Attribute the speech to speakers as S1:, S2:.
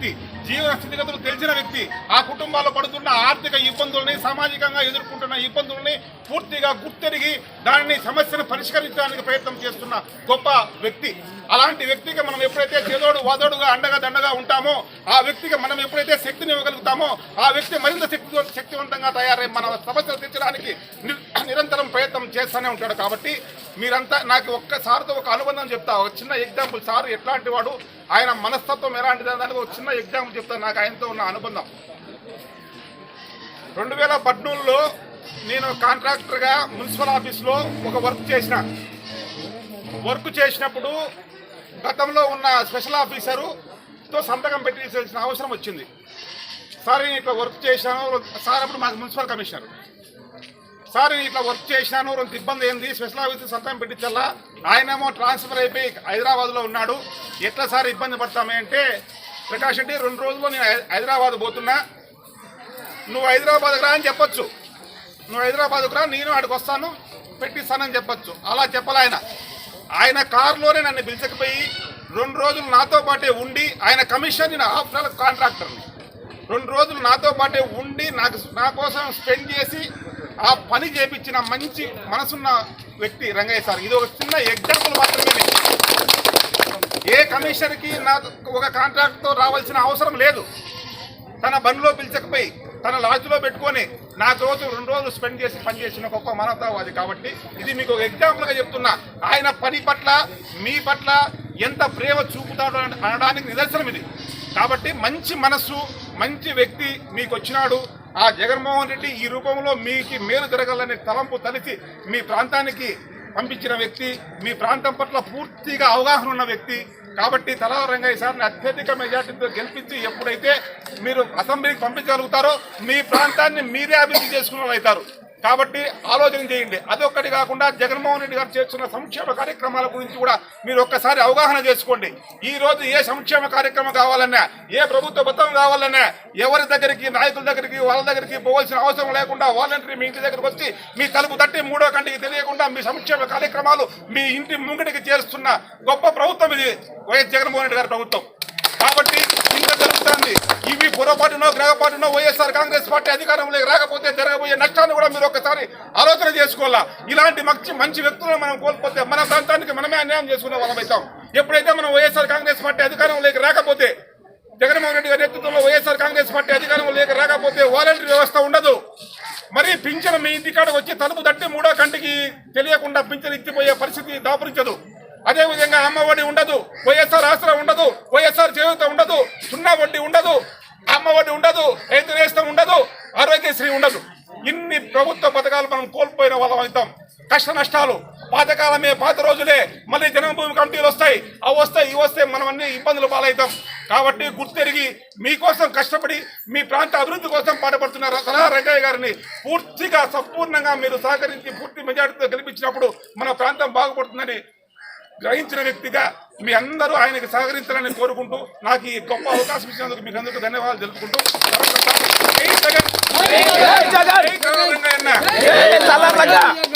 S1: వ్యక్తి జీవన స్థితిగతులు తెలిసిన వ్యక్తి ఆ కుటుంబాల్లో పడుతున్న ఆర్థిక ఇబ్బందుల్ని సామాజికంగా ఎదుర్కొంటున్న ఇబ్బందుల్ని పూర్తిగా గుర్తెరిగి దానిని సమస్యను పరిష్కరించడానికి ప్రయత్నం చేస్తున్న గొప్ప వ్యక్తి. అలాంటి వ్యక్తికి మనం ఎప్పుడైతే చేదోడు వాదోడుగా అండగా దండగా ఉంటామో ఆ వ్యక్తికి మనం ఎప్పుడైతే శక్తిని ఇవ్వగలుగుతామో ఆ వ్యక్తి మరింత శక్తి శక్తివంతంగా తయారై మన సమస్యలు తీర్చడానికి నిరంతరం ప్రయత్నం చేస్తూనే ఉంటాడు కాబట్టి మీరంతా నాకు ఒక్కసారితో ఒక అనుబంధం చెప్తా. ఒక చిన్న ఎగ్జాంపుల్ సార్ ఎట్లాంటి వాడు? ఆయన మనస్తత్వం ఎలాంటిది దానికి ఒక చిన్న ఎగ్జాంపుల్ చెప్తాను నాకు ఆయనతో ఉన్న అనుబంధం. రెండు వేల పద్నాలుగులో నేను కాంట్రాక్టర్గా మున్సిపల్ ఆఫీస్లో ఒక వర్క్ చేసిన. వర్క్ చేసినప్పుడు గతంలో ఉన్న స్పెషల్ ఆఫీసరుతో సంతకం పెట్టించాల్సిన అవసరం వచ్చింది. సార్ నేను ఇట్లా వర్క్ చేశాను. సార్ అప్పుడు మాకు మున్సిపల్ కమిషనర్. సార్ నేను ఇట్లా వర్క్ చేశాను కొంత ఇబ్బంది ఏంది స్పెషల్ ఆఫీస్ సంతకం పెట్టించాలా? ఆయనేమో ట్రాన్స్ఫర్ అయిపోయి హైదరాబాద్లో ఉన్నాడు. ఎట్లా సార్ ఇబ్బంది పడతామే అంటే ప్రకాష్ రెడ్డి రెండు రోజుల్లో నేను హై- హైదరాబాద్ పోతున్నా. నువ్వు హైదరాబాద్కి రా అని చెప్పొచ్చు. నువ్వు హైదరాబాద్కు రా నేను ఆడికి వస్తాను పెట్టిస్తానని చెప్పొచ్చు. అలా చెప్పాలి ఆయన. ఆయన కారులోనే నన్ను పిలిచకపోయి రెండు రోజులు నాతో పాటే ఉండి ఆయన కమిషన్ నేను ఆఫ్టర్ కాంట్రాక్టర్ని రెండు రోజులు నాతో పాటే ఉండి నాకు నా కోసం స్పెండ్ చేసి ఆ పని చేపించిన మంచి మనసున్న వ్యక్తి రంగయ్య సార్. ఇది ఒక చిన్న ఎగ్జాంపుల్ మాత్రమే. ఏ కమిషనర్కి నా ఒక కాంట్రాక్ట్తో రావాల్సిన అవసరం లేదు. తన బండిలో పిలిచకపోయి తన లాడ్జ్లో పెట్టుకొని నా రోజు రెండు రోజులు స్పెండ్ చేసి పని చేసిన గొప్ప మానవతావాది కాబట్టి ఇది మీకు ఒక ఎగ్జాంపుల్గా చెప్తున్నా. ఆయన పని పట్ల మీ పట్ల ఎంత ప్రేమ చూపుతాడు అనడానికి నిదర్శనం ఇది. కాబట్టి మంచి మనస్సు మంచి వ్యక్తి మీకు వచ్చినాడు ఆ జగన్మోహన్ రెడ్డి ఈ రూపంలో మీకు మేలు జరగాలనే తలంపు తలిచి మీ ప్రాంతానికి పంపించిన వ్యక్తి మీ ప్రాంతం పట్ల పూర్తిగా అవగాహన ఉన్న వ్యక్తి. కాబట్టి తలా రంగయ్య సార్ని అత్యధిక మెజార్టీతో గెలిపించి ఎప్పుడైతే మీరు అసెంబ్లీకి పంపించగలుగుతారో మీ ప్రాంతాన్ని మీరే అభివృద్ధి చేసుకున్న అవుతారు. కాబట్టి ఆలోచన చేయండి. అదొక్కటి కాకుండా జగన్మోహన్ రెడ్డి గారు చేస్తున్న సంక్షేమ కార్యక్రమాల గురించి కూడా మీరు ఒక్కసారి అవగాహన చేసుకోండి. ఈ రోజు ఏ సంక్షేమ కార్యక్రమం కావాలన్నా ఏ ప్రభుత్వ పథకం కావాలన్నా ఎవరి దగ్గరికి నాయకుల దగ్గరికి వాళ్ళ దగ్గరికి పోవాల్సిన అవసరం లేకుండా వాలంటరీ మీ ఇంటి దగ్గరకు వచ్చి మీ తలుపు తట్టి మూడో కంటికి తెలియకుండా మీ సంక్షేమ కార్యక్రమాలు మీ ఇంటి ముంగటికి చేరుస్తున్న గొప్ప ప్రభుత్వం ఇది వైఎస్ జగన్మోహన్ రెడ్డి గారి ప్రభుత్వం. కాబట్టి ఇంత జరుగుతుంది. ఇవి పొరపాటునో గ్రహపాటునో వైఎస్ఆర్ కాంగ్రెస్ పార్టీ అధికారంలోకి రాకపోతే జరగబోయే నష్టాన్ని కూడా మీరు ఒకసారి ఆలోచన చేసుకోవాలా? ఇలాంటి మంచి మంచి వ్యక్తులను మనం కోల్పోతే మన ప్రాంతానికి మనమే అన్యాయం చేసుకునే వాళ్ళం ఎప్పుడైతే మనం వైఎస్ఆర్ కాంగ్రెస్ పార్టీ అధికారంలోకి రాకపోతే జగన్మోహన్ రెడ్డి గారి నేతృత్వంలో వైఎస్ఆర్ కాంగ్రెస్ పార్టీ అధికారంలోకి రాకపోతే వాలంటీర్ వ్యవస్థ ఉండదు. మరి పింఛన్ మీ ఇంటికాడ వచ్చి తలుపు తట్టి మూడో కంటికి తెలియకుండా పింఛన్ ఇచ్చిపోయే పరిస్థితి దాపురించదు. అదే విధంగా అమ్మ ఒడి ఉండదు వైఎస్ఆర్ ఆసరా ఉండదు వైఎస్ఆర్ చేయూత ఉండదు సున్నా వడ్డీ ఉండదు అమ్మఒడి ఉండదు రైతు నేస్తం ఉండదు ఆరోగ్యశ్రీ ఉండదు. ఇన్ని ప్రభుత్వ పథకాలు మనం కోల్పోయిన వాళ్ళం అవుతాం. కష్ట నష్టాలు పాతకాలమే పాత రోజులే మళ్ళీ జన్మభూమి కమిటీలు వస్తాయి అవి వస్తాయి ఇవి వస్తే మనం అన్ని ఇబ్బందులు పాలవుతాం. కాబట్టి గుర్తెరిగి మీకోసం కష్టపడి మీ ప్రాంత అభివృద్ధి కోసం పాటుపడుతున్న సలహా రంగయ్య గారిని పూర్తిగా సంపూర్ణంగా మీరు సహకరించి పూర్తి మెజార్టీతో గెలిపించినప్పుడు మన ప్రాంతం బాగుపడుతుందని గ్రహించిన వ్యక్తిగా మీ అందరూ ఆయనకి సహకరించాలని కోరుకుంటూ నాకు ఈ గొప్ప అవకాశం ఇచ్చినందుకు మీకు అందరికీ ధన్యవాదాలు తెలుపుకుంటూ జై జగన్! జై రంగయ్యన్న!
S2: చల్లగా
S3: మన